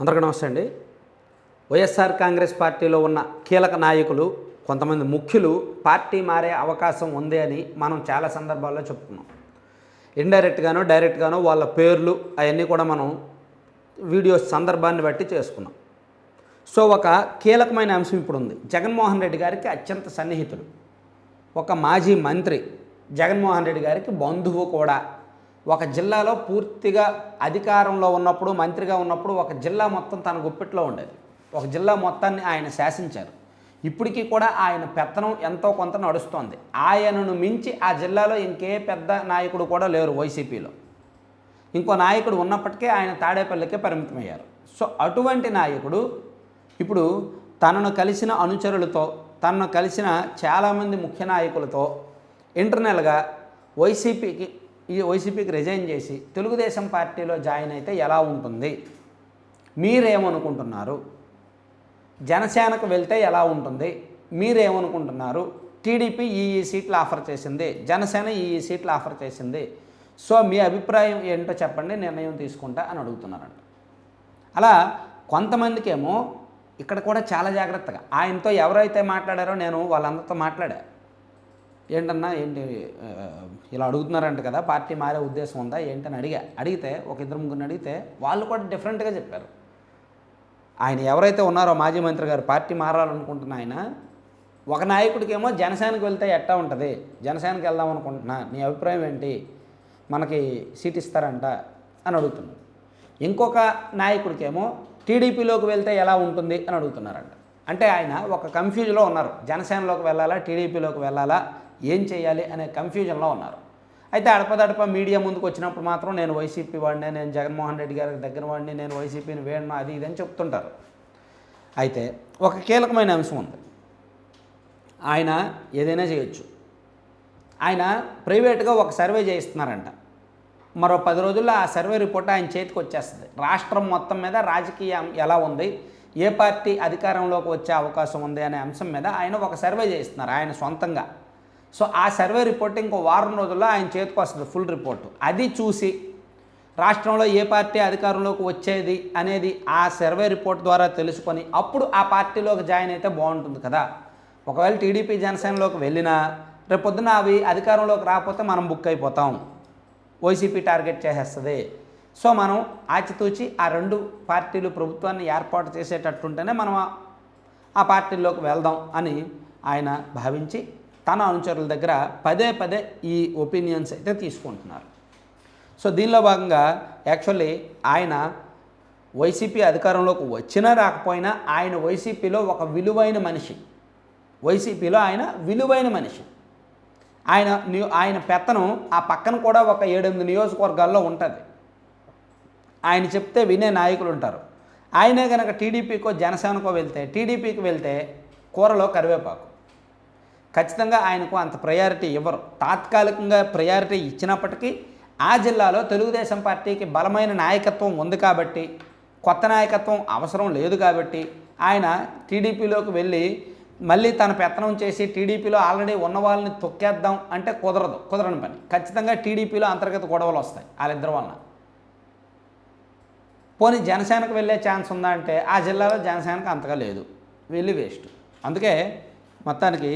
అందరికీ నమస్తే అండి. వైఎస్ఆర్ కాంగ్రెస్ పార్టీలో ఉన్న కీలక నాయకులు కొంతమంది ముఖ్యులు పార్టీ మారే అవకాశం ఉంది అని మనం చాలా సందర్భాల్లో చెప్పుకున్నాం. ఇండైరెక్ట్గానో డైరెక్ట్గానో వాళ్ళ పేర్లు అవన్నీ కూడా మనం వీడియోస్ సందర్భాన్ని బట్టి చేసుకున్నాం. సో ఒక కీలకమైన అంశం ఇప్పుడు ఉంది జగన్మోహన్ రెడ్డి గారికి అత్యంత సన్నిహితుడు. ఒక మాజీ మంత్రి జగన్మోహన్ రెడ్డి గారికి బంధువు కూడా ఒక జిల్లాలో పూర్తిగా అధికారంలో ఉన్నప్పుడు మంత్రిగా ఉన్నప్పుడు ఒక జిల్లా మొత్తం తన గుప్పిట్లో ఉండేది. ఒక జిల్లా మొత్తాన్ని ఆయన శాసించారు. ఇప్పటికీ కూడా ఆయన పెత్తనం ఎంతో కొంత నడుస్తోంది. ఆయనను మించి ఆ జిల్లాలో ఇంకే పెద్ద నాయకుడు కూడా లేరు వైసీపీలో ఇంకో నాయకుడు ఉన్నప్పటికీ ఆయన తాడేపల్లికే పరిమితమయ్యారు. సో అటువంటి నాయకుడు ఇప్పుడు తనను కలిసిన అనుచరులతో తనను కలిసిన చాలామంది ముఖ్య నాయకులతో ఇంటర్నల్గా వైసీపీకి ఈ వైసీపీకి రిజైన్ చేసి తెలుగుదేశం పార్టీలో జాయిన్ అయితే ఎలా ఉంటుంది? మీరేమనుకుంటున్నారు? జనసేనకు వెళ్తే ఎలా ఉంటుంది? మీరేమనుకుంటున్నారు? టీడీపీ ఈ సీట్లు ఆఫర్ చేసింది జనసేన ఈ సీట్లు ఆఫర్ చేసింది. సో మీ అభిప్రాయం ఏంటో చెప్పండి నిర్ణయం తీసుకుంటా అని అడుగుతున్నారంట. అలా కొంతమందికేమో ఇక్కడ కూడా చాలా జాగ్రత్తగా ఆయనతో ఎవరైతే మాట్లాడారో నేను వాళ్ళందరితో మాట్లాడా ఏంటన్నా ఏంటి ఇలా అడుగుతున్నారంట కదా పార్టీ మారే ఉద్దేశం ఉందా ఏంటని అడిగా. అడిగితే ఒక ఇద్దరు ముగ్గురిని అడిగితే వాళ్ళు కూడా డిఫరెంట్గా చెప్పారు. ఆయన ఎవరైతే ఉన్నారో మాజీ మంత్రి గారు పార్టీ మారాలనుకుంటున్న ఆయన ఒక నాయకుడికేమో జనసేనకు వెళ్తే ఎట్టా ఉంటుంది? జనసేనకి వెళ్దాం అనుకుంటున్నా నీ అభిప్రాయం ఏంటి? మనకి సీట్ ఇస్తారంట అని అడుగుతున్నాడు ఇంకొక నాయకుడికేమో టీడీపీలోకి వెళ్తే ఎలా ఉంటుంది అని అడుగుతున్నారంట. అంటే ఆయన ఒక కన్ఫ్యూజన్లో ఉన్నారు. జనసేనలోకి వెళ్ళాలా టీడీపీలోకి వెళ్ళాలా ఏం చేయాలి అనే కన్ఫ్యూజన్లో ఉన్నారు. అయితే అడపదడప మీడియా ముందుకు వచ్చినప్పుడు మాత్రం నేను వైసీపీ వాడినే నేను జగన్మోహన్ రెడ్డి గారికి దగ్గర వాడిని నేను వైసీపీని వేడను అది ఇది అని చెప్తుంటారు. అయితే ఒక కీలకమైన అంశం ఉంది. ఆయన ఏదైనా చేయొచ్చు. ఆయన ప్రైవేట్గా ఒక సర్వే చేయిస్తున్నారంట. మరో పది రోజుల్లో ఆ సర్వే రిపోర్ట్ ఆయన చేతికి వచ్చేస్తుంది. రాష్ట్రం మొత్తం మీద రాజకీయం ఎలా ఉంది? ఏ పార్టీ అధికారంలోకి వచ్చే అవకాశం ఉంది అనే అంశం మీద ఆయన ఒక సర్వే చేయిస్తున్నారు ఆయన సొంతంగా. సో ఆ సర్వే రిపోర్ట్ ఇంకో వారం రోజుల్లో ఆయన చేతికి వస్తుంది ఫుల్ రిపోర్ట్. అది చూసి రాష్ట్రంలో ఏ పార్టీ అధికారంలోకి వచ్చేది అనేది ఆ సర్వే రిపోర్ట్ ద్వారా తెలుసుకొని అప్పుడు ఆ పార్టీలోకి జాయిన్ అయితే బాగుంటుంది కదా. ఒకవేళ టీడీపీ జనసేనలోకి వెళ్ళినా రేపొద్దున అవి అధికారంలోకి రాకపోతే మనం బుక్ అయిపోతాం. వైసీపీ టార్గెట్ చేసేస్తుంది. సో మనం ఆచితూచి ఆ రెండు పార్టీలు ప్రభుత్వాన్ని ఏర్పాటు చేసేటట్టుంటేనే మనం ఆ పార్టీల్లోకి వెళ్దాం అని ఆయన భావించి తన అనుచరుల దగ్గర పదే పదే ఈ ఒపీనియన్స్ అయితే తీసుకుంటున్నారు. సో దీనిలో భాగంగా యాక్చువల్లీ ఆయన వైసీపీ అధికారంలోకి వచ్చినా రాకపోయినా ఆయన వైసీపీలో ఒక విలువైన మనిషి. వైసీపీలో ఆయన విలువైన మనిషి. ఆయన ఆయన పెత్తనం ఆ పక్కన కూడా ఒక ఏడెనిమిది నియోజకవర్గాల్లో ఉంటుంది. ఆయన చెప్తే వినే నాయకులు ఉంటారు. ఆయనే కనుక టీడీపీకో జనసేనకో వెళ్తే టీడీపీకి వెళ్తే కూరలో కరివేపాకు. ఖచ్చితంగా ఆయనకు అంత ప్రయారిటీ ఇవ్వరు. తాత్కాలికంగా ప్రయారిటీ ఇచ్చినప్పటికీ ఆ జిల్లాలో తెలుగుదేశం పార్టీకి బలమైన నాయకత్వం ఉంది కాబట్టి కొత్త నాయకత్వం అవసరం లేదు కాబట్టి ఆయన టీడీపీలోకి వెళ్ళి మళ్ళీ తన పెత్తనం చేసి టీడీపీలో ఆల్రెడీ ఉన్న వాళ్ళని తొక్కేద్దాం అంటే కుదరదు కుదరని పని. ఖచ్చితంగా టీడీపీలో అంతర్గత గొడవలు వస్తాయి వాళ్ళిద్దరి వలన. పోనీ జనసేనకు వెళ్ళే ఛాన్స్ ఉందా అంటే ఆ జిల్లాలో జనసేనకు అంతగా లేదు. వెళ్ళి వేస్ట్ అందుకే మొత్తానికి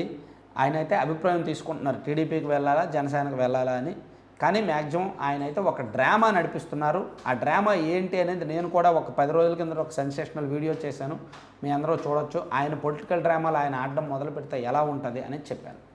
ఆయన అయితే అభిప్రాయం తీసుకుంటున్నారు. టీడీపీకి వెళ్ళాలా జనసేనకు వెళ్ళాలా అని. కానీ మ్యాక్సిమం ఆయన అయితే ఒక డ్రామా నడిపిస్తున్నారు. ఆ డ్రామా ఏంటి అనేది నేను కూడా ఒక పది రోజుల కింద ఒక సెన్సేషనల్ వీడియో చేశాను. మీ అందరూ చూడొచ్చు. ఆయన పొలిటికల్ డ్రామాలు ఆయన ఆడడం మొదలు పెడితే ఎలా ఉంటుంది అని చెప్పాను.